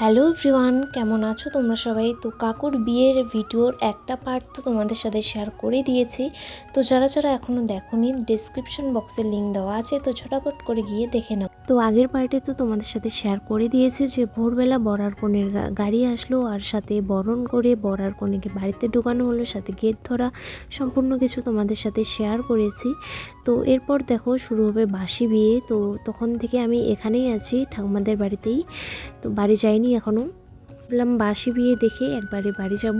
Hello everyone, কেমন আছো তোমরা সবাই? তো কাকুর বিয়ের ভিডিওর একটা পার্ট তো তোমাদের সাথে শেয়ার করে দিয়েছি। তো যারা যারা এখনও দেখো নি ডিসক্রিপশন বক্সে লিঙ্ক দেওয়া আছে, তো ঝটাপট করে গিয়ে দেখে নাও। তো আগের পার্টে তো তোমাদের সাথে শেয়ার করে দিয়েছে যে ভোরবেলা বরার কনের গাড়ি আসলো আর সাথে বরণ করে বরার কনেকে বাড়িতে ঢোকানো হলো, সাথে গেট ধরা সম্পূর্ণ কিছু তোমাদের সাথে শেয়ার করেছি। তো এরপর দেখো শুরু হবে বাসি বিয়ে, তো তখন থেকে আমি এখানেই আছি, ঠাকুমাদের বাড়িতেই। তো বাড়ি যাইনি এখনও বললাম বাসি বিয়ে দেখে একবারে বাড়ি যাব।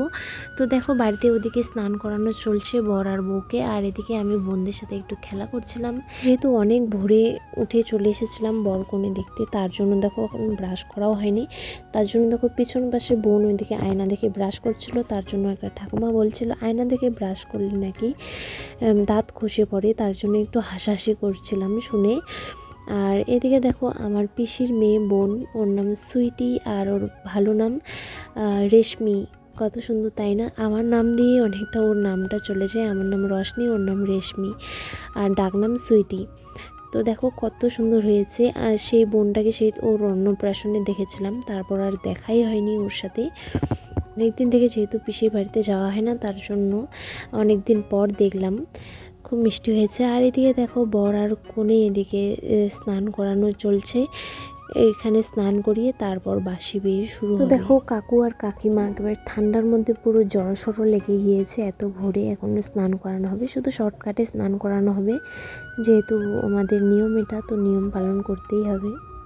তো দেখো বাড়িতে ওদিকে স্নান করানো চলছে বর আর বউকে, আর এদিকে আমি বোনদের সাথে একটু খেলা করছিলাম। যেহেতু অনেক ভোরে উঠে চলে এসেছিলাম বর কোণে দেখতে, তার জন্য দেখো এখন ব্রাশ করাও হয়নি। তার জন্য দেখো পিছন পাশে বোন ওইদিকে আয়না দেখে ব্রাশ করছিল, তার জন্য একটা ঠাকুমা বলছিল, আয়না দেখে ব্রাশ করলে নাকি দাঁত খসে পড়ে। তার জন্য একটু হাসাহাসি করছিলাম শুনে। আর এদিকে দেখো আমার পিসির মেয়ে বোন, ওর নাম সুইটি আর ওর ভালো নাম রেশমি। কত সুন্দর, তাই না? আমার নাম দিয়ে অনেকটা ওর নামটা চলে যায়। আমার নাম রশনি, ওর নাম রেশমি। আর ডাকনাম সুইটি। তো দেখো কত সুন্দর হয়েছে। আর সেই বোনটাকে সেই ওর অন্নপ্রাশনে দেখেছিলাম। তারপর আর দেখাই হয়নি ওর সাথে। অনেকদিন থেকে যেহেতু পিসির বাড়িতে যাওয়া হয় না, তার জন্য অনেক দিন পর দেখলাম। খুব মিষ্টি হয়েছে। আর এদিকে দেখো বর আর কোণে এদিকে স্নান করানো চলছে। এখানে স্নান করিয়ে তারপর বাসি বিয়ে শুরু তো দেখো কাকু আর কাকিমা একেবারে ঠান্ডার মধ্যে পুরো জড়সড় লেগে গিয়েছে এত ভোরে এখন স্নান করানো হবে। শুধু শর্টকাটে স্নান করানো হবে যেহেতু আমাদের নিয়ম এটা তো নিয়ম পালন করতেই হবে।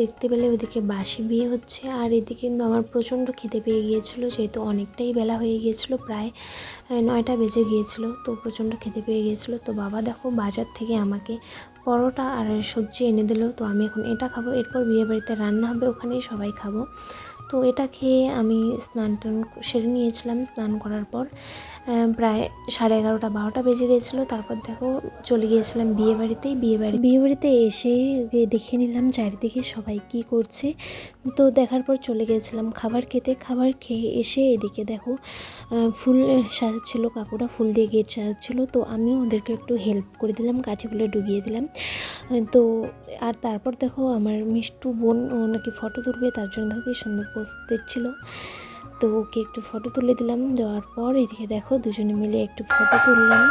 দেখতে পেলে ওদিকে বাসি বিয়ে হচ্ছে। আর এদিকে কিন্তু আমার প্রচণ্ড খিদে পেয়ে গিয়েছিল, যেহেতু অনেকটাই বেলা হয়ে গিয়েছিল, প্রায় নয়টা বেজে গিয়েছিল, তো প্রচণ্ড খেতে পেয়ে গিয়েছিল। তো বাবা দেখো বাজার থেকে আমাকে পরোটা আর সবজি এনে দিল। তো আমি এখন এটা খাব। এরপর বিয়ে বাড়িতে রান্না হবে, ওখানেই সবাই খাব। তো এটা খেয়ে আমি স্নান টান সেরে নিয়েছিলাম। স্নান করার পর প্রায় সাড়ে এগারোটা, বারোটা বেজে গিয়েছিল তারপর দেখো চলে গিয়েছিলাম বিয়ে বাড়িতেই। বিয়ে বাড়ি বিয়ে বাড়িতে এসে দেখে নিলাম চারিদিকে সবাই কি করছে। তো দেখার পর চলে গিয়েছিলাম খাবার খেতে। খাবার খেয়ে এসে এদিকে দেখো ফুল সাজাচ্ছিলো, কাকুরা ফুল দিয়ে গেট সাজাচ্ছিলো। তো আমিও ওদেরকে একটু হেল্প করে দিলাম, কাঠিগুলো ডুবিয়ে দিলাম। তো আর তারপর দেখো আমার মিষ্টু বোন নাকি ফটো তুলবে, তার জন্য দেখো কি সুন্দর পোস্ট দিচ্ছিল। তো ওকে একটু ফটো তুলে দিলাম, দেওয়ার পর এদিকে দেখো দুজনে মিলে একটু ফটো তুললাম।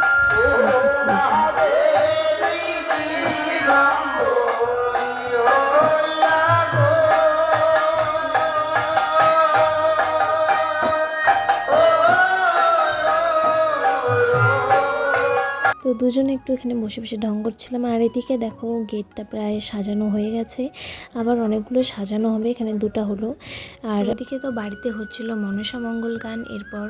তো দুজনে একটু এখানে বসে বসে ঢং করছিলাম। আর এদিকে দেখো গেটটা প্রায় সাজানো হয়ে গেছে। আবার অনেকগুলো সাজানো হবে, এখানে দুটো হলো। আর এদিকে তো বাড়িতে হচ্ছিল মনসা মঙ্গল গান। এরপর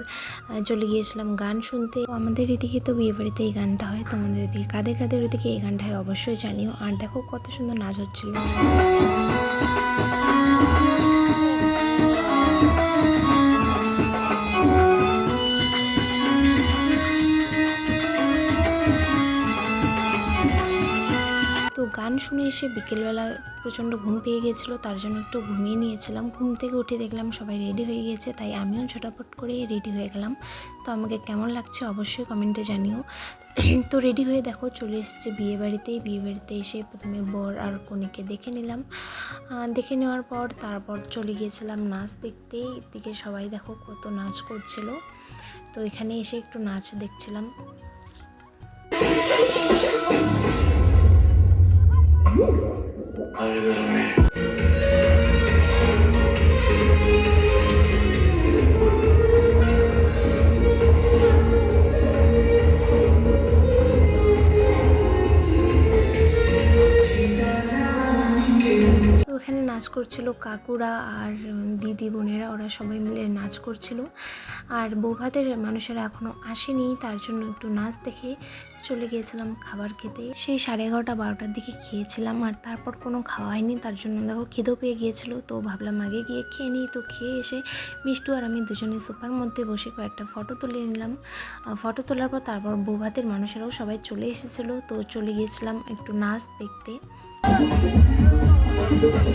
চলে গিয়েছিলাম গান শুনতে। আমাদের এদিকে তো বিয়ে বাড়িতে এই গানটা হয়। তো আমাদের এদিকে, কাদের কাদের ওদিকে এই গানটা হয় অবশ্যই জানিও। আর দেখো কত সুন্দর নাচ হচ্ছিল। এসে বিকেলবেলা প্রচণ্ড ঘুম পেয়ে গিয়েছিল, তার জন্য একটু ঘুমিয়ে নিয়েছিলাম। ঘুম থেকে উঠে দেখলাম সবাই রেডি হয়ে গিয়েছে, তাই আমিও ঝটাপট করে রেডি হয়ে গেলাম। তো আমাকে কেমন লাগছে অবশ্যই কমেন্টে জানিও। তো রেডি হয়ে দেখো, চলে এসেছে বিয়ে বাড়িতেই। বিয়ে বাড়িতে এসে প্রথমে বর আর কনেকে দেখে নিলাম। দেখে নেওয়ার পর তারপর চলে গিয়েছিলাম নাচ দেখতে। এদিকে সবাই দেখো কত নাচ করছিল। তো এখানে এসে একটু নাচ দেখছিলাম। তো নাচ করছিল কাকুরা আর দিদি বোনেরা, ওরা সবাই মিলে নাচ করছিল। আর বৌভাতের মানুষেরা এখনও আসেনি, তার জন্য একটু নাচ দেখে চলে গিয়েছিলাম খাবার খেতে। সেই সাড়ে এগারোটা, বারোটার দিকে খেয়েছিলাম আর তারপর কোনো খাওয়া হয়নি, তার জন্য দেখো খিদেও পেয়ে গিয়েছিল। তো ভাবলাম আগে গিয়ে খেয়ে নিই। তো খেয়ে এসে মিষ্টু আর আমি দুজনে সোফার মধ্যে বসে কয়েকটা ফটো তুলে নিলাম। ফটো তোলার পর তারপর বৌভাতের মানুষেরাও সবাই চলে এসেছিল। তো চলে গিয়েছিলাম একটু নাচ দেখতে। I'm sorry.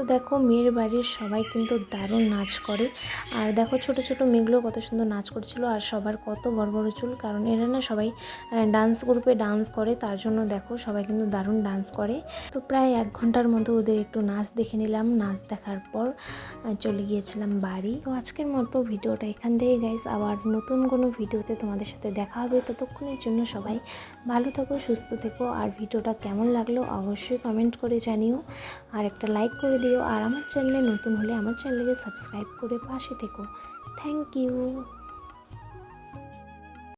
তো দেখো মেয়ের বাড়ির সবাই কিন্তু দারুণ নাচ করে। আর দেখো ছোট ছোট মেয়েগুলো কত সুন্দর নাচ করছিল আর সবার কত বড় বড় চুল। কারণ এরা না সবাই ডান্স গ্রুপে ডান্স করে, তার জন্য দেখো সবাই কিন্তু দারুণ ডান্স করে। তো প্রায় এক ঘণ্টার মতো ওদের একটু নাচ দেখে নিলাম। নাচ দেখার পর চলে গিয়েছিলাম বাড়ি। তো আজকের মতো ভিডিওটা এখান থেকে গাইস আবার নতুন কোনো ভিডিওতে তোমাদের সাথে দেখা হবে। ততক্ষণের জন্য সবাই ভালো থাকো, সুস্থ থেকো। আর ভিডিওটা কেমন লাগল অবশ্যই কমেন্ট করে জানিও। আর একটা লাইক করে দিও আর আমার চ্যানেলে নতুন হলে আমার চ্যানেলকে সাবস্ক্রাইব করে পাশে থেকো। Thank you